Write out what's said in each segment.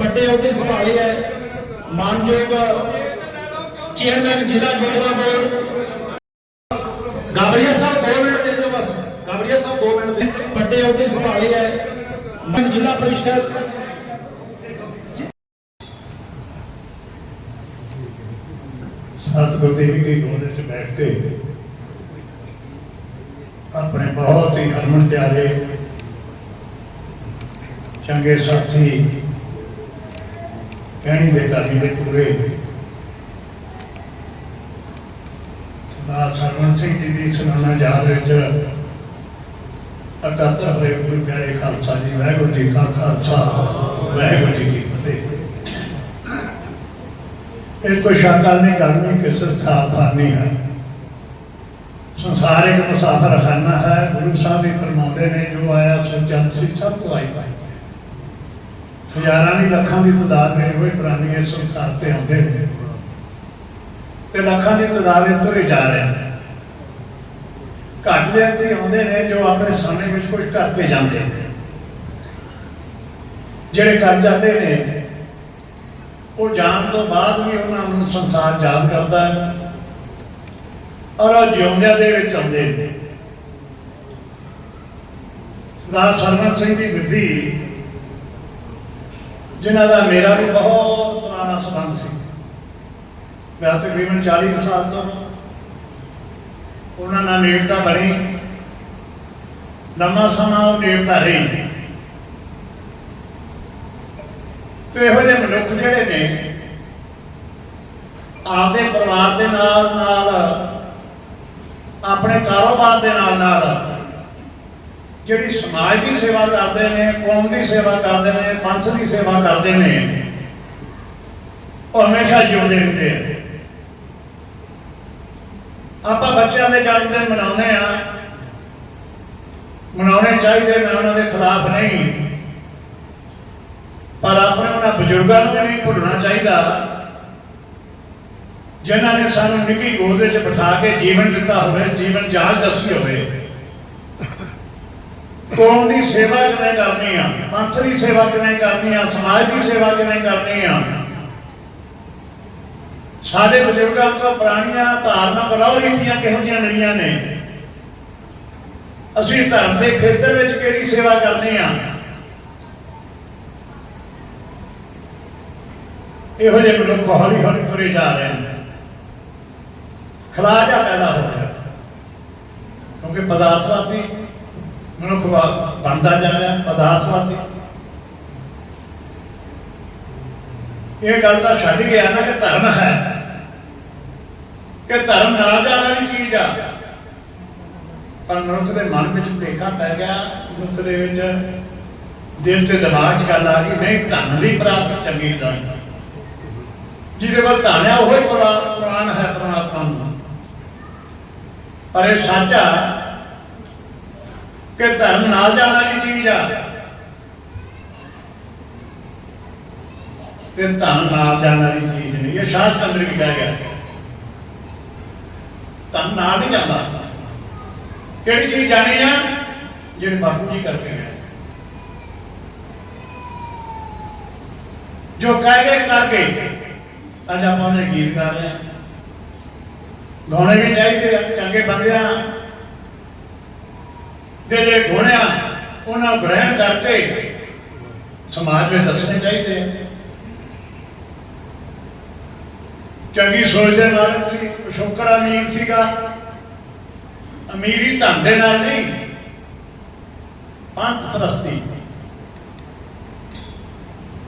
ਵੱਡੇ ਅਹੁਦੇ ਸੰਭਾਲੇ ਹੈ। ਮਾਨਯੋਗ ਚੇਅਰਮੈਨ ਜ਼ਿਲ੍ਹਾ ਯੋਜਨਾ ਬੋਰਡ। ਗਾਬੜੀਆ ਸਾਹਿਬ 2 ਮਿੰਟ ਦੇ ਦਿਓ ਬਸ। ਗਾਬੜੀਆ ਸਾਹਿਬ 2 ਮਿੰਟ ਦੇ ਵੱਡੇ ਅਹੁਦੇ ਸੰਭਾਲੇ ਹੈ। ਮਾਨ ਜ਼ਿਲ੍ਹਾ ਪਰਿਸ਼ਦ। ਸਤਿਗੁਰ ਦੇਵ ਕੀ ਗੋਦ ਵਿੱਚ ਬੈਠ ਕੇ ਆਪਣੇ ਬਹੁਤ ਹੀ ਹਰਮਨ ਪਿਆਰੇ ਚੰਗੇ ਸਾਥੀ ਕਹਿਣੀ ਦੇ ਕਰਨੀ ਦੇ ਪੂਰੇ। ਸਰਦਾਰ ਸਰਵਨ ਸਿੰਘ ਜੀ ਦੀ ਸੁਨਾਨਾ ਯਾਦ ਵਿੱਚ ਅਕਾਤਰ ਹੋਏ ਗੁਰੂ ਪਿਆਰੇ ਖਾਲਸਾ ਜੀ, ਵਾਹਿਗੁਰੂ ਜੀ ਕਾ ਖਾਲਸਾ, ਵਾਹਿਗੁਰੂ ਜੀ ਕੀ ਫਤਿਹ। ਇਹ ਕੋਈ ਸ਼ਾਕਲ ਨਹੀਂ ਕਰਨੀ ਕਿਸੇ ਸਥਾਪਨਾ ਹੈ ਸੰਸਾਰ ਇੱਕ ਮੁਸਾਫਰ ਖਾਨਾ ਹੈ, ਗੁਰੂ ਸਾਹਿਬ ਵੀ ਫਰਮਾਉਂਦੇ ਨੇ, ਜੋ ਆਇਆ ਸੋ ਜਨ ਸਭ ਤੋਂ ਆਈ ਪਾਈ। ਹਜ਼ਾਰਾਂ ਦੀ ਲੱਖਾਂ ਦੀ ਤਾਦਾਦ ਨੇ ਹੋਏ ਪ੍ਰਾਣੀ ਇਸ ਸੰਸਾਰ ਤੇ ਆਉਂਦੇ ਨੇ। ਤੇ ਲੱਖਾਂ ਦੀ ਤਾਦਾਦ ਵਿੱਚ ਤੁਰੇ ਜਾ ਰਹੇ ਨੇ। ਘੱਟ ਵਿਅਕਤੀ ਆਉਂਦੇ ਨੇ ਜੋ ਆਪਣੇ ਸਮੇਂ ਵਿੱਚ ਕੁਝ ਕਰਕੇ ਜਾਂਦੇ ਨੇ। ਜਿਹੜੇ ਕਰ ਜਾਂਦੇ ਨੇ, ਉਹ ਜਾਣ ਤੋਂ ਬਾਅਦ ਵੀ ਉਹਨਾਂ ਨੂੰ ਸੰਸਾਰ ਯਾਦ ਕਰਦਾ ਹੈ ਔਰ ਉਹ ਜਿਉਂਦਿਆਂ ਦੇ ਵਿੱਚ ਆਉਂਦੇ ਨੇ। ਸਰਦਾਰ ਸਰਵਨ ਸਿੰਘ ਦੀ ਵਿਧੀ ਜਿਨ੍ਹਾਂ ਦਾ ਮੇਰਾ ਵੀ ਬਹੁਤ ਪੁਰਾਣਾ ਸੰਬੰਧ ਸੀ। ਮੈਂ ਤਕਰੀਬਨ 40 ਕੁ ਸਾਲ ਤੋਂ ਉਹਨਾਂ ਨਾਲ ਨੇੜਤਾ ਬਣੀ। ਲੰਮਾ ਸਮਾਂ ਉਹ ਨੇੜਤਾ ਰਹੀ। ਤੇ ਇਹੋ ਜਿਹੇ ਮਨੁੱਖ ਜਿਹੜੇ ਨੇ, ਆਪਦੇ ਪਰਿਵਾਰ ਦੇ ਨਾਲ ਨਾਲ ਆਪਣੇ ਕਾਰੋਬਾਰ ਦੇ ਨਾਲ ਨਾਲ ਜਿਹੜੀ ਸਮਾਜ ਦੀ ਸੇਵਾ ਕਰਦੇ ਨੇ, ਕੌਮ ਦੀ ਸੇਵਾ ਕਰਦੇ ਨੇ, ਪੰਥ ਦੀ ਸੇਵਾ ਕਰਦੇ ਨੇ, ਉਹ ਹਮੇਸ਼ਾ ਜਿਉਂਦੇ ਰਹਿੰਦੇ ਆ। ਆਪਾਂ ਬੱਚਿਆਂ ਦੇ ਜਨਮ ਦਿਨ ਮਨਾਉਂਦੇ ਆ। ਮਨਾਉਣੇ ਚਾਹੀਦੇ ਮੈਂ ਉਹਨਾਂ ਦੇ ਖਿਲਾਫ ਨਹੀਂ। ਪਰ ਆਪਣੇ ਉਹਨਾਂ ਬਜ਼ੁਰਗਾਂ ਨੂੰ ਨਹੀਂ ਭੁੱਲਣਾ ਚਾਹੀਦਾ। ਜਿਨ੍ਹਾਂ ਨੇ ਸਾਨੂੰ ਨਿੱਕੀ ਗੋਦ ਵਿੱਚ ਬਿਠਾ ਕੇ ਜੀਵਨ ਦਿੱਤਾ ਹੋਵੇ, ਜੀਵਨ ਜਾਂਚ ਦੱਸੀ ਹੋਵੇ। ਕੌਮ ਦੀ ਸੇਵਾ ਕਿਵੇਂ ਕਰਨੀ ਆ? ਪੰਥ ਦੀ ਸੇਵਾ ਕਿਵੇਂ ਕਰਨੀ ਆ? ਸਮਾਜ ਦੀ ਸੇਵਾ ਕਿਵੇਂ ਕਰਨੀ ਆ? ਸਾਡੇ ਬਜ਼ੁਰਗਾਂ ਤੋਂ ਪੁਰਾਣੀਆਂ ਧਾਰਮਿਕ ਰੌ ਰੀਤੀਆਂ ਕਿਹੋ ਜਿਹੀਆਂ ਮਿਲੀਆਂ ਨੇ? ਅਸੀਂ ਧਰਮ ਦੇ ਖੇਤਰ ਵਿੱਚ ਕਿਹੜੀ ਸੇਵਾ ਕਰਨੀ ਆ? ਇਹੋ ਜਿਹੇ ਮਨੁੱਖ ਹੌਲੀ ਹੌਲੀ ਤੁਰੇ ਜਾ ਰਹੇ ਨੇ। ਖਲਾਜਾ ਪੈਦਾ ਹੋ ਰਿਹਾ। ਕਿਉਂਕਿ ਪਦਾਰਥਵਾਦੀ ਮਨੁੱਖ ਬਣਦਾ ਜਾ ਰਿਹਾ ਪਦਾਰਥਵਾਦੀ ਇਹ ਗੱਲ ਤਾਂ ਛੱਡ ਗਿਆ ਨਾ ਕਿ ਧਰਮ ਹੈ। ਕਿ ਧਰਮ ਨਾਲ ਜਾਣ ਵਾਲੀ ਚੀਜ਼ ਆ। ਪਰ ਮਨੁੱਖ ਦੇ ਮਨ ਵਿੱਚ ਭੁਲੇਖਾ ਪੈ ਗਿਆ, ਮਨੁੱਖ ਦੇ ਵਿੱਚ ਦਿਲ ਤੇ ਦਿਮਾਗ 'ਚ ਗੱਲ ਆ ਗਈ, ਨਹੀਂ, ਧਨ ਦੀ ਪ੍ਰਾਪਤੀ ਚੰਗੀ ਨਹੀਂ। ਜਿਹਦੇ ਕੋਲ ਧਨ ਆ, ਉਹ ਹੀ ਪੁਰਾ- ਪੁਰਾਣ ਹੈ ਪਰਮਾਤਮਾ ਨੂੰ। ਪਰ ਇਹ ਸੱਚ ਆ ਕਿ ਧਰਮ ਨਾਲ ਜਾਣ ਵਾਲੀ ਚੀਜ਼ ਆ? ਤੇ ਧਨ ਨਾਲ ਜਾਣ ਵਾਲੀ ਚੀਜ਼ ਨਹੀਂ, ਇਹ ਸ਼ਾਸਤਰ ਅੰਦਰ ਵੀ ਕਹਿ ਗਿਆ। ਧਨ ਨਾਲ ਨਹੀਂ ਜਾਂਦਾ। ਕਿਹੜੀ ਚੀਜ਼ ਜਾਣੀ ਆ? ਜਿਹੜੇ ਬਾਪੂ ਜੀ ਕਰਕੇ ਗਏ। ਜੋ ਕਹਿ ਗਏ ਕਰਕੇ, ਅੱਜ ਆਪਾਂ ਉਹਦੇ ਗੀਤ ਗਾ ਰਹੇ ਹਾਂ ਗਾਉਣੇ ਵੀ ਚਾਹੀਦੇ ਆ, ਚੰਗੇ ਬੰਦਿਆਂ ਦੇ ਜਿਹੜੇ ਗੁਣ ਆ ਉਹਨਾਂ ਨੂੰ ਗ੍ਰਹਿਣ ਕਰਕੇ ਸਮਾਜ ਵਿੱਚ ਦੱਸਣੇ ਚਾਹੀਦੇ ਆ। ਚੰਗੀ ਸੋਚ ਦੇ ਨਾਲ ਸੀ, ਪਿਛੋਕੜ ਅਮੀਰ ਸੀਗਾ। ਅਮੀਰੀ ਧਨ ਦੇ ਨਾਲ ਨਹੀਂ, ਪੰਥ ਪ੍ਰਸਤੀ।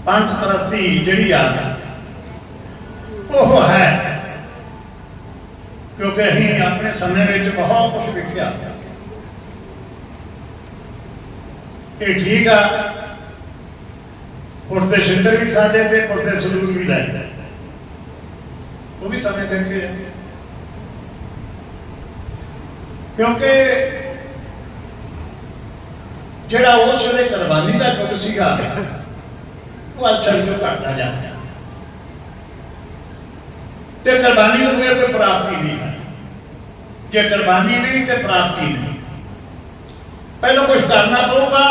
ਪੰਥ ਪ੍ਰਸਤੀ ਜਿਹੜੀ ਆ, ਉਹ ਹੈ। ਕਿਉਂਕਿ ਅਸੀਂ ਆਪਣੇ ਸਮੇਂ ਵਿੱਚ ਬਹੁਤ ਕੁਝ ਵੇਖਿਆ। ਇਹ ਠੀਕ ਆ। ਉਸ ਦੇ ਸ਼ਿੰਦਰ ਵੀ ਖਾਦੇ ਤੇ ਉਸ ਦੇ ਸਲੂਕ ਵੀ ਲਾਏ ਉਹ ਵੀ ਸਮੇਂ ਦੇਖੇ ਆ। ਕਿਉਂਕਿ ਜਿਹੜਾ ਉਸ ਵੇਲੇ ਕੁਰਬਾਨੀ ਦਾ ਯੁੱਗ ਸੀਗਾ, ਉਹ ਅੱਜ ਚੱਲ ਜੋ ਜਾਂਦਾ ਤੇ ਕੁਰਬਾਨੀ ਤੋਂ ਬਗੈਰ ਕੋਈ ਪ੍ਰਾਪਤੀ ਨਹੀਂ। ਜੇ ਕੁਰਬਾਨੀ ਨਹੀਂ, ਤੇ ਪ੍ਰਾਪਤੀ ਨਹੀਂ। ਪਹਿਲਾਂ ਕੁਝ ਕਰਨਾ ਪਊਗਾ,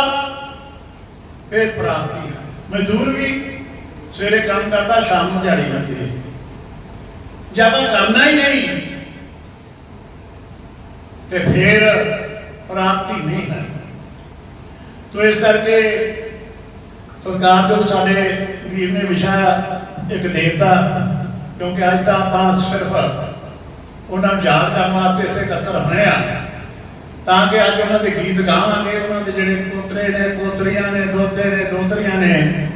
ਫਿਰ ਪ੍ਰਾਪਤੀ ਮਜ਼ਦੂਰ ਵੀ ਸਵੇਰੇ ਕੰਮ ਕਰਦਾ, ਸ਼ਾਮ ਨੂੰ ਦਿਹਾੜੀ ਮਿਲਦੀ ਹੈ ਜੇ ਆਪਾਂ ਕਰਨਾ ਹੀ ਨਹੀਂ, ਤੇ ਫਿਰ ਪ੍ਰਾਪਤੀ ਨਹੀਂ ਹੈ। ਤੋ ਇਸ ਕਰਕੇ ਸਰਕਾਰ ਜੋ ਸਾਡੇ ਵੀਰ ਨੇ ਵਿਸ਼ਾ ਇੱਕ ਦੇਵਤਾ ਕਿਉਂਕਿ ਅੱਜ ਤਾਂ ਆਪਾਂ ਸਿਰਫ ਉਹਨਾਂ ਨੂੰ ਯਾਦ ਕਰਨ ਵਾਸਤੇ ਇਸੇ ਇਕੱਤਰ ਹੋਏ ਆ ਤਾਂ ਕਿ ਅੱਜ ਉਹਨਾਂ ਦੇ ਗੀਤ ਗਾਵਾਂਗੇ, ਉਹਨਾਂ ਦੇ ਜਿਹੜੇ ਪੋਤਰੇ ਨੇ, ਪੋਤਰੀਆਂ ਨੇ, ਦੋਤੇ ਨੇ, ਦੋਤਰੀਆਂ ਨੇ,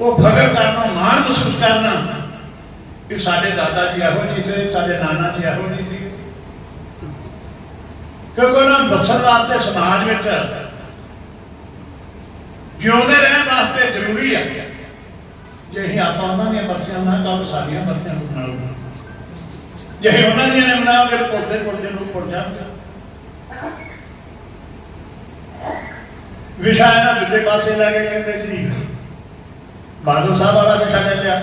ਉਹ ਫਖਰ ਕਰਨਾ, ਮਾਣ ਮਹਿਸੂਸ ਕਰਨਾ ਕਿ ਸਾਡੇ ਦਾਦਾ ਜੀ ਇਹੋ ਜਿਹੇ ਸੀ, ਸਾਡੇ ਨਾਨਾ ਜੀ ਇਹੋ ਜਿਹੇ ਸੀ। ਕਿਉਂਕਿ ਉਹਨਾਂ ਨੂੰ ਦੱਸਣ ਵਾਸਤੇ ਸਮਾਜ ਵਿੱਚ ਜਿਉਂਦੇ ਰਹਿਣ ਵਾਸਤੇ ਜ਼ਰੂਰੀ ਹੈ ਜੇ ਅਸੀਂ ਆਪਾਂ ਉਹਨਾਂ ਦੀਆਂ ਬਰਸੀਆਂ ਨਾ ਕੱਲ ਸਾਡੀਆਂ ਬਰਸੀਆਂ ਨੂੰ ਬਣਾ ਜੇ ਅਸੀਂ ਉਹਨਾਂ ਦੀਆਂ ਨੇ ਬਣਾਵਾਂਗੇ ਪੁੱਟਦੇ ਪੁੱਟਦੇ ਨੂੰ ਪੁੱਟ ਜਾਣਗੇ ਵਿਸ਼ਾ ਇਹਨਾਂ ਦੂਜੇ ਪਾਸੇ ਲੈ ਕੇ ਕਹਿੰਦੇ ਜੀ, ਬਾਦਲ ਸਾਹਿਬ ਵਾਲਾ ਵਿਸ਼ਾ ਲੈ ਲਿਆ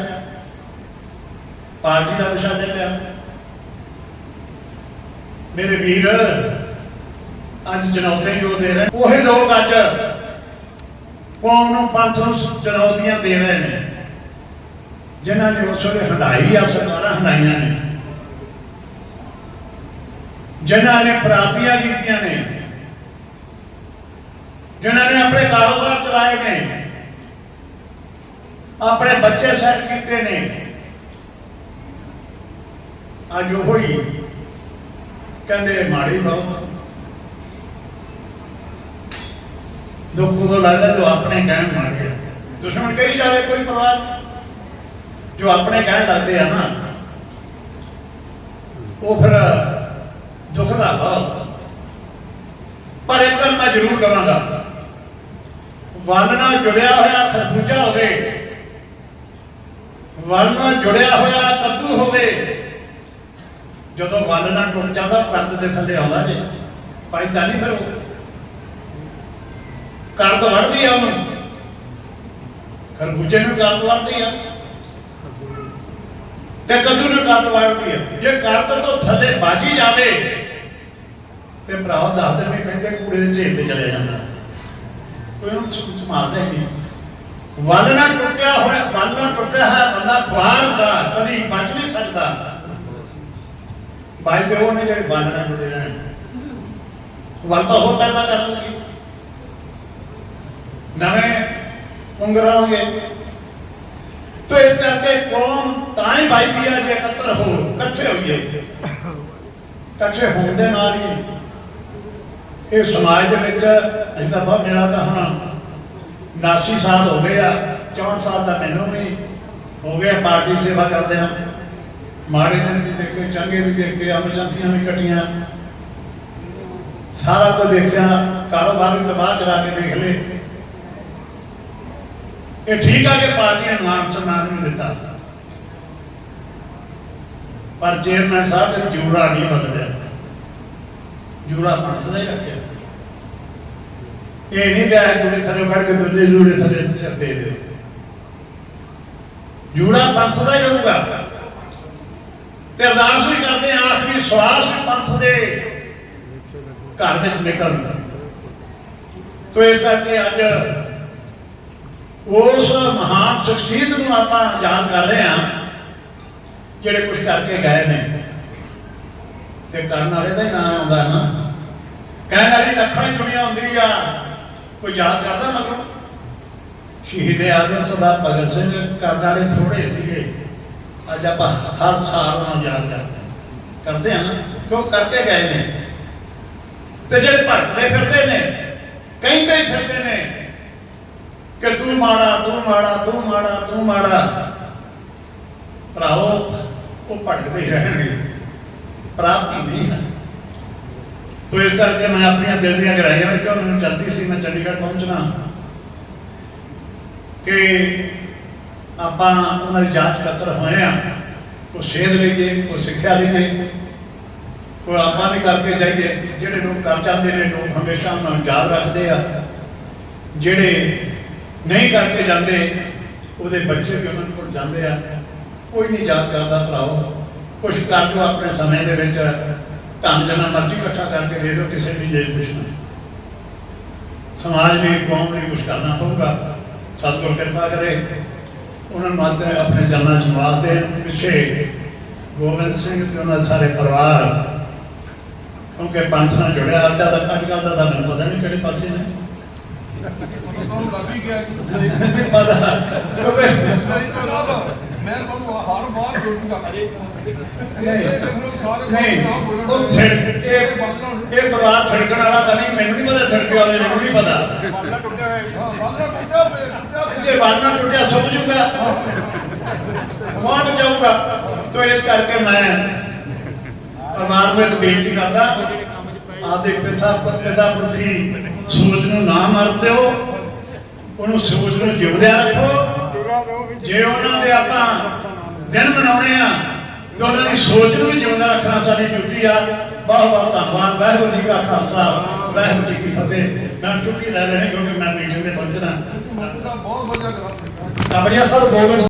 ਪਾਰਟੀ ਦਾ ਵਿਸ਼ਾ ਲੈ ਲਿਆ ਮੇਰੇ ਵੀਰ, ਅੱਜ ਚੁਣੌਤੀਆਂ ਹੀ ਉਹ ਦੇ ਰਹੇ? ਉਹੀ ਲੋਕ ਅੱਜ ਕੌਮ ਨੂੰ ਪੰਥ ਨੂੰ ਚੁਣੌਤੀਆਂ ਦੇ ਰਹੇ ਨੇ। ਜਿਨ੍ਹਾਂ ਨੇ ਉਸ ਵੇਲੇ ਹੰਡਾਈ ਆ, ਸਰਕਾਰਾਂ ਹੰਡਾਈਆਂ ਨੇ। ਜਿਨ੍ਹਾਂ ਨੇ ਪ੍ਰਾਪਤੀਆਂ ਕੀਤੀਆਂ ਨੇ, ਜਿਨ੍ਹਾਂ ਨੇ ਆਪਣੇ ਕਾਰੋਬਾਰ ਚਲਾਏ ਨੇ, ਆਪਣੇ ਬੱਚੇ ਸੈੱਟ ਕੀਤੇ ਨੇ, ਅੱਜ ਉਹ ਹੀ ਕਹਿੰਦੇ, ਮਾੜੀ ਬਹੁਤ ਦੁੱਖ ਉਦੋਂ ਲੱਗਦਾ ਜੋ ਆਪਣੇ ਕਹਿਣ ਮਾੜੇ ਦੁਸ਼ਮਣ ਕਹੀ ਜਾਵੇ ਕੋਈ ਪਰਵਾਹ ਜੋ ਆਪਣੇ ਕਹਿਣ ਲੱਗਦੇ ਆ ਨਾ, ਉਹ ਫਿਰ ਦੁੱਖ ਦਾ ਬਹੁਤ ਪਰ ਇੱਕ ਗੱਲ ਮੈਂ ਜ਼ਰੂਰ ਕਹਾਂਗਾ। ਵਨ ਨਾਲ ਜੁੜਿਆ ਹੋਇਆ ਖਰਬੂਜਾ ਹੋਵੇ ਵਨ ਨਾਲ ਜੁੜਿਆ ਹੋਇਆ ਕੱਦੂ ਹੋਵੇ, ਜਦੋਂ ਵਨ ਨਾਲ ਟੁੱਟ ਜਾਂਦਾ ਕਰਦ ਦੇ ਥੱਲੇ ਆਉਂਦਾ ਜੇ। ਭਾਈ ਤਾਂ ਨਹੀਂ ਫਿਰ ਉਹ। ਕਰਦ ਵੜਦੀ ਆ ਉਹਨੂੰ। ਖਰਬੂਜੇ ਨੂੰ ਕਰਦ ਵੜਦੀ ਆ। ਤੇ ਕੱਦੂ ਨੂੰ ਕਰਦ ਵੜਦੀ ਆ। ਜੇ ਕਰਦ ਤੋਂ ਥੱਲੇ ਬਾਜੀ ਜਾਵੇ ਤੇ ਭਰਾ ਦੱਸ ਦੇਣੇ ਕਹਿੰਦੇ ਕੂੜੇ ਦੇ ਢੇਰ ਤੇ ਚਲੇ ਜਾਂਦਾ। ਕੋਈ ਉਹਨੂੰ ਸੁ- ਸੰਭਾਲਦਾ ਹੀ ਨਹੀਂ। ਵੱਲ ਟੁੱਟਿਆ ਹੋਇਆ, ਵੱਲ ਨਾਲ ਟੁੱਟਿਆ ਹੈ ਬੰਦਾ ਖੁਆਰ ਹੁੰਦਾ, ਕਦੀ ਬਚ ਨਹੀਂ ਸਕਦਾ। ਬਾਈ ਤੇ ਉਹ ਜਿਹੜੇ ਵੱਲ ਨਾਲ ਜੁੜੇ ਰਹਿਣ। ਵੱਲ ਤਾਂ ਉਹ ਪੈਦਾ ਕਰਨਗੇ ਨਵੇਂ ਉਂਗਰਾਂਗੇ ਤੋ ਇਸ ਕਰਕੇ ਕੌਮ ਤਾਂ ਹੀ ਬਾਈਦੀ ਆ ਜੇ ਇਕੱਤਰ ਹੋ, ਇਕੱਠੇ ਹੋਈਏ। ਇਕੱਠੇ ਹੋਣ ਦੇ ਨਾਲ ਹੀ ਇਹ ਸਮਾਜ ਦੇ ਵਿੱਚ ਐਸਾ ਬਹੁਤ ਮੇਰਾ ਤਾਂ ਹੁਣ 89 ਸਾਲ ਹੋ ਗਏ ਆ 64 ਸਾਲ ਦਾ ਮੈਨੂੰ ਵੀ ਹੋ ਗਿਆ ਪਾਰਟੀ ਸੇਵਾ ਕਰਦੇ ਆ। ਮਾੜੇ ਦਿਨ ਵੀ ਦੇਖੇ, ਚੰਗੇ ਵੀ ਦੇਖੇ, ਐਮਰਜੈਂਸੀਆਂ ਵੀ ਕੱਟੀਆਂ। ਸਾਰਾ ਕੁਝ ਦੇਖਿਆ, ਕਾਰੋਬਾਰ ਵੀ ਤਬਾਹ ਕਰਾ ਕੇ ਦੇਖ ਲਏ। ਇਹ ਠੀਕ ਆ ਕਿ ਪਾਰਟੀਆਂ ਨੂੰ ਮਾਨ ਸਨਮਾਨ ਵੀ ਦਿੱਤਾ। ਪਰ ਚੇਅਰਮੈਨ ਸਾਹਿਬ ਦੇ ਜੂੜਾ ਨਹੀਂ ਬਦਲਿਆ। ਜੂੜਾ ਪੰਥ ਦਾ ਹੀ ਰੱਖਿਆ। ਇਹ ਨਹੀਂ ਪਿਆ ਜੂੜੇ ਥੱਲੇ ਫੜ ਕੇ ਦੂਜੇ ਜੂੜੇ ਥੱਲੇ ਸਿਰ ਦੇ ਦਿਓ। ਜੂੜਾ ਪੰਥ ਦਾ ਹੀ ਰਹੂਗਾ। ਤੇ ਅਰਦਾਸ ਵੀ ਕਰਦੇ ਹਾਂ ਆਖਰੀ ਸਵਾਸ ਵੀ ਪੰਥ ਦੇ ਘਰ ਵਿੱਚ ਨਿਕਲਦਾ ਤੋ ਇਸ ਕਰਕੇ ਅੱਜ ਉਸ ਮਹਾਨ ਸ਼ਖਸੀਅਤ ਨੂੰ ਆਪਾਂ ਯਾਦ ਕਰ ਰਹੇ ਹਾਂ, ਜਿਹੜੇ ਕੁਝ ਕਰਕੇ ਗਏ ਨੇ। ਤੇ ਕਰਨ ਵਾਲੇ ਦਾ ਹੀ ਨਾਮ ਆਉਂਦਾ ਨਾ। ਕਹਿਣ ਵਾਲੀ ਲੱਖਾਂ ਹੀ ਦੁਨੀਆ ਹੁੰਦੀ ਆ। ਕੋਈ ਯਾਦ ਕਰਦਾ ਮਗਰੋਂ? ਸ਼ਹੀਦ ਆਜ਼ਮ ਸਰਦਾਰ ਭਗਤ ਸਿੰਘ ਕਰਨ ਵਾਲੇ ਥੋੜੇ ਸੀਗੇ। ਅੱਜ ਆਪਾਂ ਹਰ ਸਾਲ ਉਹਨਾਂ ਯਾਦ ਕਰਦੇ ਕਰਦੇ ਆ ਨਾ ਕਿਉਂ ਕਰਕੇ ਗਏ ਨੇ। ਤੇ ਜੇ ਭਟਕਦੇ ਫਿਰਦੇ ਨੇ, ਕਹਿੰਦੇ ਹੀ ਫਿਰਦੇ ਨੇ ਕਿ ਤੂੰ ਮਾੜਾ ਤੂੰ ਮਾੜਾ ਤੂੰ ਮਾੜਾ ਤੂੰ ਮਾੜਾ। ਭਰਾਓ ਉਹ ਭਟਕਦੇ ਹੀ ਰਹਿਣਗੇ। ਪ੍ਰਾਪਤੀ ਨਹੀਂ ਹੈ। ਤੋ ਇਸ ਕਰਕੇ ਮੈਂ ਆਪਣੀਆਂ ਦਿਲ ਦੀਆਂ ਗਹਿਰਾਈਆਂ ਵਿੱਚੋਂ ਮੈਨੂੰ ਚੱਲਦੀ ਸੀ ਮੈਂ ਚੰਡੀਗੜ੍ਹ ਪਹੁੰਚਣਾ। ਕਿ ਆਪਾਂ ਉਹਨਾਂ ਦੀ ਜਾਂਚ ਕਤਰ ਹੋਏ ਆ ਕੋ ਸੇਧ ਲਈਏ ਕੋ ਸਿੱਖਿਆ ਲਈਏ ਕੋ ਆਪਾਂ ਵੀ ਕਰਕੇ ਜਾਈਏ, ਜਿਹੜੇ ਲੋਕ ਕਰ ਜਾਂਦੇ ਨੇ, ਲੋਕ ਹਮੇਸ਼ਾ ਉਹਨਾਂ ਨੂੰ ਯਾਦ ਰੱਖਦੇ ਆ। ਜਿਹੜੇ ਨਹੀਂ ਕਰਕੇ ਜਾਂਦੇ, ਉਹਦੇ ਬੱਚੇ ਵੀ ਉਹਨਾਂ ਕੋਲ ਜਾਂਦੇ ਆ। ਕੋਈ ਨਹੀਂ ਯਾਦ ਕਰਦਾ ਭਰਾਓ, ਕੁਛ ਕਰ ਲਓ ਆਪਣੇ ਸਮੇਂ ਦੇ ਵਿੱਚ। ਧਨ ਜਨਾ ਮਰਜ਼ੀ ਇਕੱਠਾ ਕਰਕੇ ਦੇ ਦਿਓ ਕਿਸੇ ਵੀ ਜੇ ਕੁਛ ਨਹੀਂ ਸਮਾਜ ਲਈ ਕੌਮ ਲਈ ਕੁਛ ਕਰਨਾ ਪਊਗਾ। ਸਤਿਗੁਰ ਕਿਰਪਾ ਕਰੇ। ਉਹਨਾਂ ਨੂੰ ਅੱਜ ਆਪਣੇ ਚਰਨਾਂ 'ਚ ਨਿਵਾਸ ਦੇ ਪਿੱਛੇ ਗੋਬਿੰਦ ਸਿੰਘ ਤੇ ਉਹਨਾਂ ਦੇ ਸਾਰੇ ਪਰਿਵਾਰ। ਕਿਉਂਕਿ ਪੰਥ ਨਾਲ ਜੁੜਿਆ ਅੱਜ ਦਾ ਅੱਜ ਕੱਲ੍ਹ ਦਾ ਤਾਂ ਮੈਨੂੰ ਪਤਾ ਨਹੀਂ ਕਿਹੜੇ ਪਾਸੇ ਨੇ। ਪਤਾ ਕਿਉਂਕਿ ਮੈਂ ਤੁਹਾਨੂੰ ਹਰ ਵਾਰ ਜੋੜੂਗਾ ਨਹੀਂ। ਉਹ ਛਿੜ ਇਹ ਇਹ ਪਰਿਵਾਰ ਛੜਕਣ ਵਾਲਾ ਤਾਂ ਨਹੀਂ ਮੈਨੂੰ ਨਹੀਂ ਪਤਾ ਛੜਕੇ ਵਾਲੇ ਨੂੰ ਨਹੀਂ ਪਤਾ। ਬਾਲਾ ਟੁੱਟਿਆ ਹੋਇਆ ਬਾਲਾ ਟੁੱਟਿਆ ਹੋਇਆ ਜੇ ਬਾਲਣਾ ਟੁੱਟਿਆ ਸੁੱਕ ਜੂਗਾ ਕੌਣ ਜਾਊਗਾ? ਤੋ ਇਸ ਕਰਕੇ ਮੈਂ ਪਰਮਾਤਮਾ ਨੂੰ ਬੇਨਤੀ ਕਰਦਾ ਆਦੇ ਪਿਤਾ ਪਿਤਾ ਪੁਰਖੀ ਸੂਰਜ ਨੂੰ ਨਾ ਮਰ ਦਿਓ ਉਹਨੂੰ ਸੂਰਜ ਨੂੰ ਜਿਉਂਦਿਆ ਰੱਖੋ। ਜੇ ਉਹਨਾਂ ਦੇ ਆਪਾਂ ਦਿਨ ਮਨਾਉਣੇ ਆ ਤੇ ਉਹਨਾਂ ਦੀ ਸੋਚ ਨੂੰ ਵੀ ਜਿਉਂਦਾ ਰੱਖਣਾ ਸਾਡੀ ਡਿਊਟੀ ਆ। ਬਹੁਤ ਬਹੁਤ ਧੰਨਵਾਦ। ਵਾਹਿਗੁਰੂ ਜੀ ਕਾ ਖਾਲਸਾ। ਵਾਹਿਗੁਰੂ ਜੀ ਕੀ ਫਤਿਹ। ਮੈਂ ਛੁੱਟੀ ਲੈ ਲੈਣੀ ਕਿਉਂਕਿ ਮੈਂ ਮੀਟਿੰਗ ਤੇ ਪਹੁੰਚਣਾ। ਬਹੁਤ ਵਧੀਆ ਕਰਾਂ ਗਾਬੜੀਆ ਸਾਹਿਬ ਦੋ ਮਿੰਟ